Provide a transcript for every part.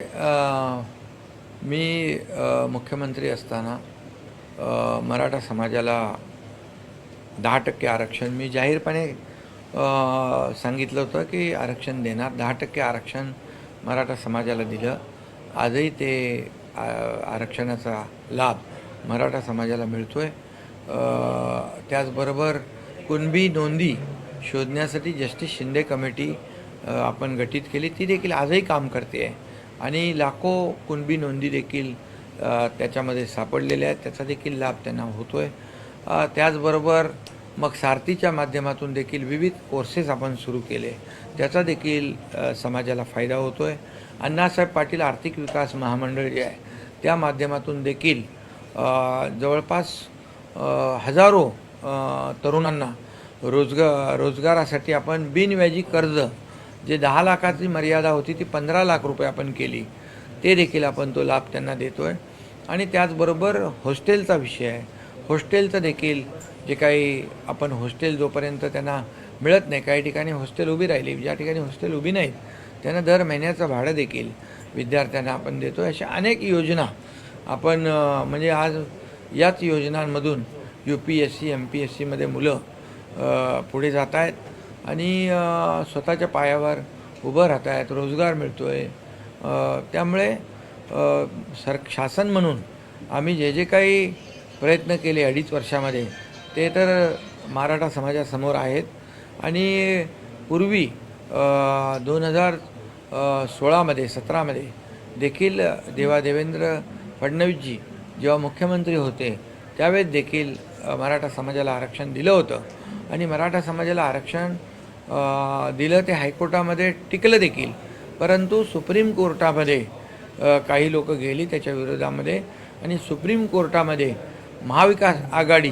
मी मुख्यमंत्री असताना मराठा समाजाला दहा टक्के आरक्षण मी जाहीरपणे सांगितलं होतं की आरक्षण देणार. दहा टक्के आरक्षण मराठा समाजाला दिलं. आजही ते आरक्षणाचा लाभ मराठा समाजाला मिळतो आहे त्याचबरोबर कुणबी नोंदी शोधण्यासाठी जस्टिस शिंदे कमिटी आपण गठीत केली. ती देखील आजही काम करते आहे आणि लाखो कुणबी नोंदी देखील त्याच्यामध्ये सापडलेल्या आहेत. त्याचा देखील लाभ त्यांना होतो आहे त्याचबरोबर मग सारथीच्या माध्यमातून देखील विविध कोर्सेस आपण सुरू केले. त्याचा देखील समाजाला फायदा होतो आहे अण्णासाहेब पाटील आर्थिक विकास महामंडळ जे आहे त्या माध्यमातून देखील जवळपास हजारो तरुणांना रोजग रोजगारासाठी आपण बिनव्याजी कर्ज जे दहा लाखाची मर्यादा होती ती पंधरा लाख रुपये आपण केली ते देखील आपण तो लाभ त्यांना देतो आहे आणि त्याचबरोबर हॉस्टेलचा विषय आहे. हॉस्टेलचं देखील जे काही आपण हॉस्टेल जोपर्यंत त्यांना मिळत नाही काही ठिकाणी हॉस्टेल उभी राहिली ज्या ठिकाणी हॉस्टेल उभी नाहीत त्यांना दर महिन्याचं भाडं देखील विद्यार्थ्यांना आपण देतो अशा अनेक योजना आपण म्हणजे आज याच योजनांमधून U P S C M P S सीमध्ये मुलं पुढे जात आहेत. आणि स्वतःच्या पायावर उभं राहत आहेत रोजगार मिळतो आहे त्यामुळे सर शासन म्हणून आम्ही जे जे काही प्रयत्न केले अडीच वर्षामध्ये ते तर मराठा समाजासमोर आहेत. आणि पूर्वी दोन हजार सोळामध्ये सतरामध्ये देखील देवा देवेंद्र फडणवीसजी जेव्हा मुख्यमंत्री होते त्यावेळेस देखील मराठा समाजाला आरक्षण दिलं होतं. आणि मराठा समाजाला आरक्षण दिलं ते हायकोर्टामध्ये टिकलं देखील. परंतु सुप्रीम कोर्टामध्ये काही लोक गेली त्याच्या विरोधामध्ये आणि सुप्रीम कोर्टामध्ये महाविकास आघाडी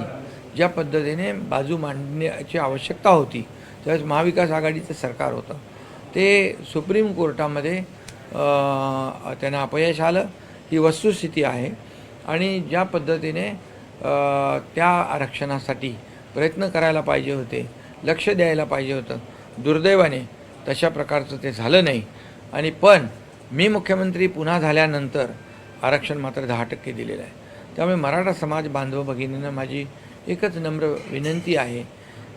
ज्या पद्धतीने बाजू मांडण्याची आवश्यकता होती त्यावेळेस महाविकास आघाडीचं सरकार होतं. ते सुप्रीम कोर्टामध्ये त्यांना अपयश आलं. ही वस्तुस्थिती आहे. आणि ज्या पद्धतीने त्या आरक्षणासाठी प्रयत्न करायला पाहिजे होते लक्ष द्यायला पाहिजे होतं. दुर्दैवाने तशा प्रकारचं ते झालं नाही. आणि पण मी मुख्यमंत्री पुन्हा झाल्यानंतर आरक्षण मात्र दहा टक्के दिलेलं आहे. त्यामुळे मराठा समाज बांधव भगिनींना माझी एकच नम्र विनंती आहे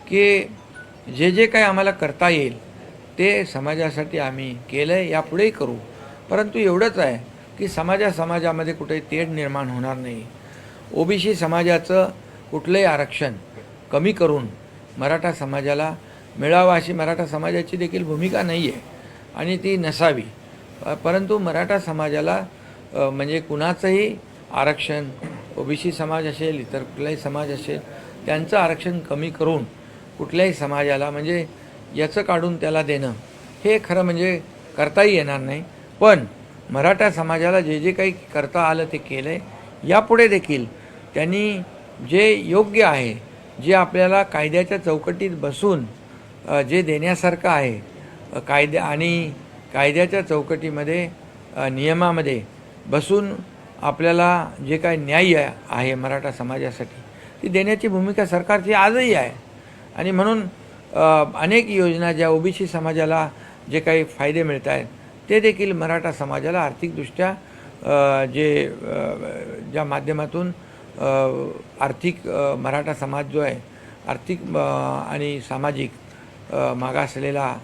की जे जे काय आम्हाला करता येईल ते समाजासाठी आम्ही केलं आहे यापुढेही करू. परंतु एवढंच आहे की समाजा समाजामध्ये कुठेही तेढ निर्माण होणार नाही. ओबीसी समाजाचं कुठलंही आरक्षण कमी करून मराठा समाजाला मिळावं अशी मराठा समाजाची देखील भूमिका नाही आहे आणि ती नसावी. परंतु मराठा समाजाला म्हणजे कुणाचंही आरक्षण ओबीसी समाज असेल इतर कुठलाही समाज असेल त्यांचं आरक्षण कमी करून कुठल्याही समाजाला म्हणजे याचं काढून त्याला देणं हे खरं म्हणजे करताही येणार नाही. पण मराठा समाजाला जे जे काही करता आलं ते केलं आहे यापुढे देखील त्यांनी जे योग्य आहे जे आपल्याला कायद्याच्या चौकटीत बसून जे देण्यासारखं आहे कायद्या आणि कायद्याच्या चौकटीमध्ये नियमामध्ये बसून आपल्याला जे काय न्याय आहे मराठा समाजासाठी ती देण्याची भूमिका सरकारची आजही आहे. आणि म्हणून अनेक योजना ज्या ओबीसी समाजाला जे काही फायदे मिळत आहेत ते देखील मराठा समाजाला आर्थिकदृष्ट्या जे ज्या माध्यमातून आर्थिक मराठा समाज जो आहे आर्थिक आणि सामाजिक मागासलेला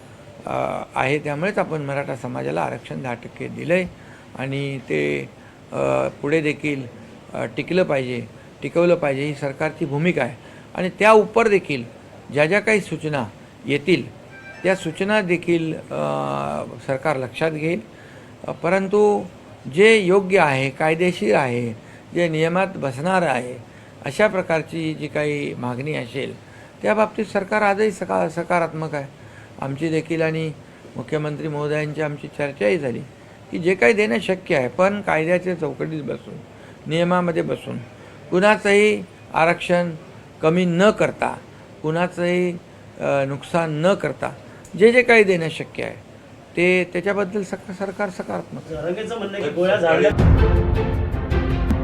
आहे. त्यामुळेच आपण मराठा समाजाला आरक्षण दहा टक्के दिलं आहे आणि ते पुढे देखील टिकलं पाहिजे टिकवलं पाहिजे ही सरकारची भूमिका आहे. आणि त्या उपर देखील ज्या ज्या काही सूचना येतील त्या सूचना देखील सरकार लक्षात घेईल. परंतु जे योग्य आहे कायदेशीर आहे जे नियमात बसणार आहे अशा प्रकारची जी काही मागणी असेल त्या बाबतीत सरकार आजही सका सकारात्मक आहे. आमची देखील आणि मुख्यमंत्री महोदयांची आमची चर्चाही झाली की जे काही देणं शक्य आहे पण कायद्याच्या चौकटीत बसून नियमामध्ये बसून कुणाचंही आरक्षण कमी न करता कुणाचंही नुकसान न करता जे जे काही देणं शक्य आहे ते त्याच्याबद्दल सक सरकार सकारात्मक